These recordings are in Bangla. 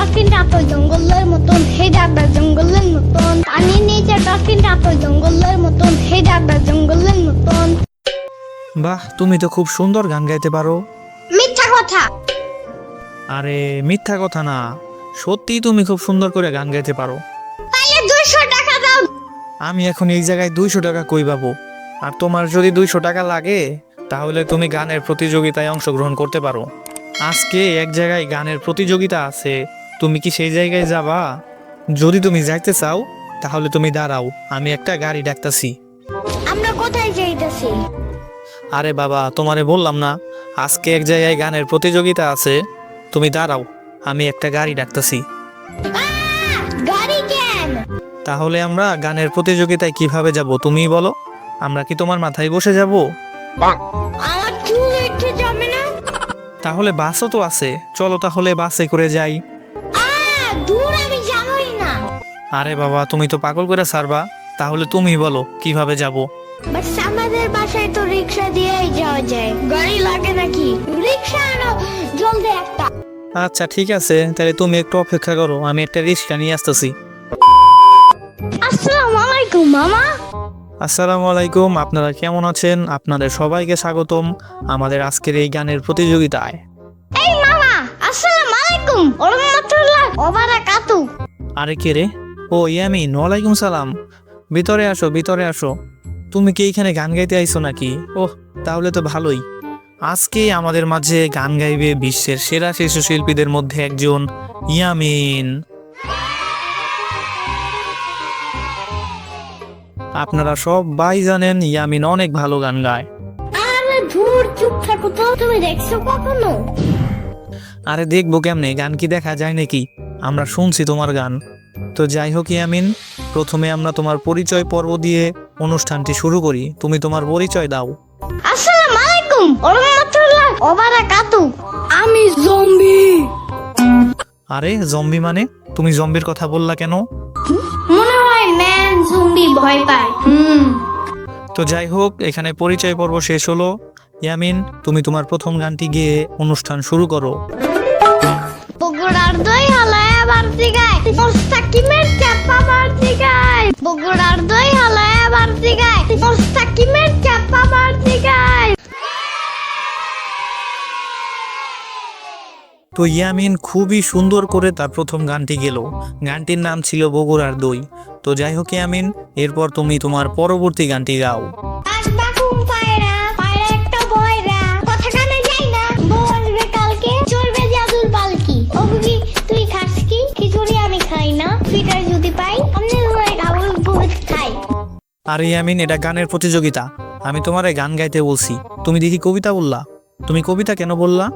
ডলফিনটা তো জঙ্গলের মতন হে ডাকবে জঙ্গলের মতন পানির নিচে ডলফিনটা তো জঙ্গলের মতন হে ডাকবে জঙ্গলের মতন বাহ তুমি তো খুব সুন্দর গান গাইতে পারো। মিথ্যা কথা। আরে মিথ্যা কথা না। সত্যি তুমি খুব সুন্দর করে গান গাইতে পারো। তাইলে দুইশো টাকা দাও। আমি এখন এই জায়গায় দুইশো টাকা কই পাবো? আর তোমার যদি দুইশো টাকা লাগে তাহলে তুমি গানের প্রতিযোগিতায় অংশগ্রহণ করতে পারো। আজকে এক জায়গায় গানের প্রতিযোগিতা আছে। তুমি কি সেই জায়গায় যাবা? যদি তুমি যাইতে চাও তাহলে তুমি দাঁড়াও আমি একটা গাড়ি ডাকতাছি। আমরা কোথায় যাইতেছি? আরে বাবা তোমারে বললাম না আজকে এক জায়গায় গানের প্রতিযোগিতা আছে তুমি দাঁড়াও আমি একটা গাড়ি ডাকতাছি। গাড়ি কেন? তাহলে আমরা গানের প্রতিযোগিতায় কীভাবে যাব তুমিই বলো? আমরা কি তোমার মাথায় বসে যাব? আমার চুল একটু জমে না? তাহলে বাসও তো আছে চলো তাহলে বাসে করে যাই। আরে বাবা তুমি তো পাগল করে সারবা তাহলে তুমি বলো কীভাবে যাব? বাস আমাদের বাসায় তো রিক্সা দিয়েই যাওয়া যায়। গাড়ি লাগে নাকি? রিক্সা আনো জলদি একটা। আচ্ছা ঠিক আছে তাহলে তুমি একটু অপেক্ষা করো আমি একটা রিক্সা নিয়ে আসতেছি। আসসালামু আলাইকুম মামা। আসসালামু আলাইকুম আপনারা কেমন আছেন? আপনাদের সবাইকে স্বাগতম আমাদের আজকের এই গানের প্রতিযোগিতায়। এই মামা আসসালামু আলাইকুম ওয়া রাহমাতুল্লাহ ওয়া বারাকাতু আরে কে রে? ও ইয়ামিন ওয়ালাইকুম সালাম। ভিতরে আসো ভিতরে আসো। তুমি কি এইখানে গান গাইতে আইছো নাকি? ওহ তাহলে তো ভালোই। আজকে আমাদের মাঝে গান গাইবে বিশ্বের সেরা শিশু শিল্পীদের মধ্যে একজন ইয়ামিন। আপনারা সবাই জানেন ইয়ামিন অনেক ভালো গান গায়। আরে ধুর চুপ থাকো তো। তুমি দেখছ কখনো? আরে দেখব কেমনে? গান কি দেখা যায় নাকি? আমরা শুনছি তোমার গান। তো যাই হোক ইয়ামিন প্রথমে আমরা তোমার পরিচয় পর্ব দিয়ে অনুষ্ঠানটি শুরু করি। তুমি তোমার পরিচয় দাও। আসসালামু আলাইকুম ওয়া রাহমাতুল্লাহ ওয়া আমি জম্বি আরে জম্বি মানে? তুমি জম্বির কথা বললা কেন? মনে হয় ম্যান জম্বি ভয় পায় হুম। তো যাই হোক এখানে পরিচয় পর্ব শেষ হলো। ইয়ামিন তুমি তোমার প্রথম গানটি গিয়ে অনুষ্ঠান শুরু করো। বগুড়ার দই হালায় বগুড়ার দই তো ইয়ামিন খুবই সুন্দর করে তার প্রথম গানটি গেল। গানটির নাম ছিল বগুড়ার দই। তো যাই হোক ইয়ামিন, এরপর তুমি তোমার পরবর্তী গানটি গাও। আরে ইয়ামিন এটা গানের প্রতিযোগিতা। আমি তোমারে গান গাইতে বলছি। তুমি দেখি কবিতা বললা। তুমি কবিতা কেন বললা?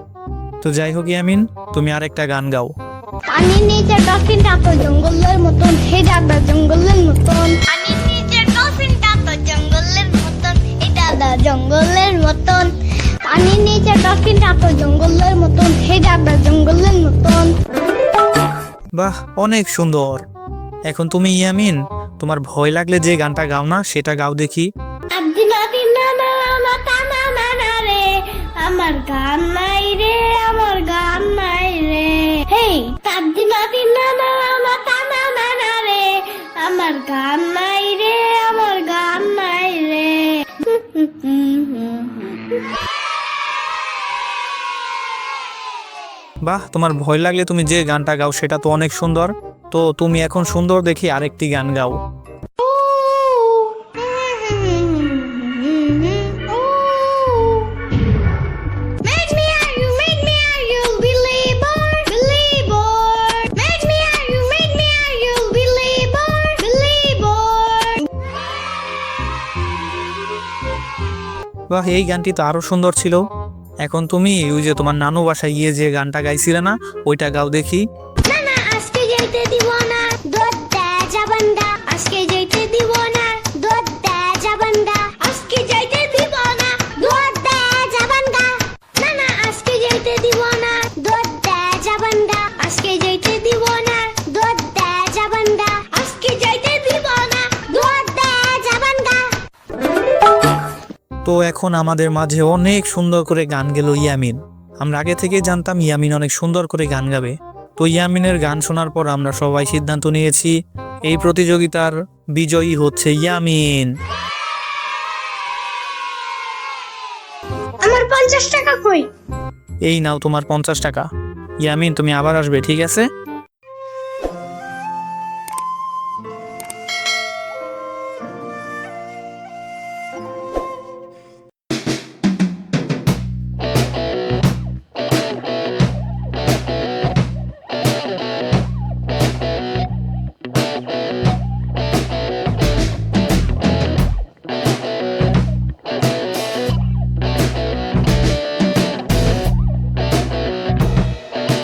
তো যাই হোক ইয়ামিন তুমি আরেকটা গান গাও। পানির নিচে ডলফিনটা তো জঙ্গলের মতন। হে ডাকবে জঙ্গলের মতন। পানির নিচে ডলফিনটা তো জঙ্গলের মতন। এটা জঙ্গলের মতন। পানির নিচে ডলফিনটা তো জঙ্গলের মতন। জঙ্গলের মতন। বাহ অনেক সুন্দর। এখন তুমি ইয়ামিন তোমার ভয় লাগলে যে গানটা গাও না, সেটা গাও দেখি। আমার গান নাই রে আমার গান নাই রে হেই তাদিনা দিনা না না তা না না না রে আমার গান নাই রে আমার গান নাই রে বাহ তোমার ভয় লাগলে তুমি যে গানটা গাও সেটা তো অনেক সুন্দর তো তুমি এখন সুন্দর দেখি আরেকটি গান গাও বাহ, এই গানটি তো আরও সুন্দর ছিল। এখন তুমি ওই যে তোমার নানু বাসায় গিয়ে যে গানটা গাইছিলে না, ওইটা গাও দেখি। আজকে তো এখন আমাদের মাঝে অনেক সুন্দর করে গান গেল ইয়ামিন। আমরা আগে থেকে জানতাম ইয়ামিন অনেক সুন্দর করে গান গাবে। তো ইয়ামিনের গান শোনার পর আমরা সবাই সিদ্ধান্ত নিয়েছি এই প্রতিযোগিতার বিজয়ী হচ্ছে ইয়ামিন। আমার পঞ্চাশ টাকা কই? এই নাও তোমার পঞ্চাশ টাকা। ইয়ামিন তুমি আবার আসবে ঠিক আছে?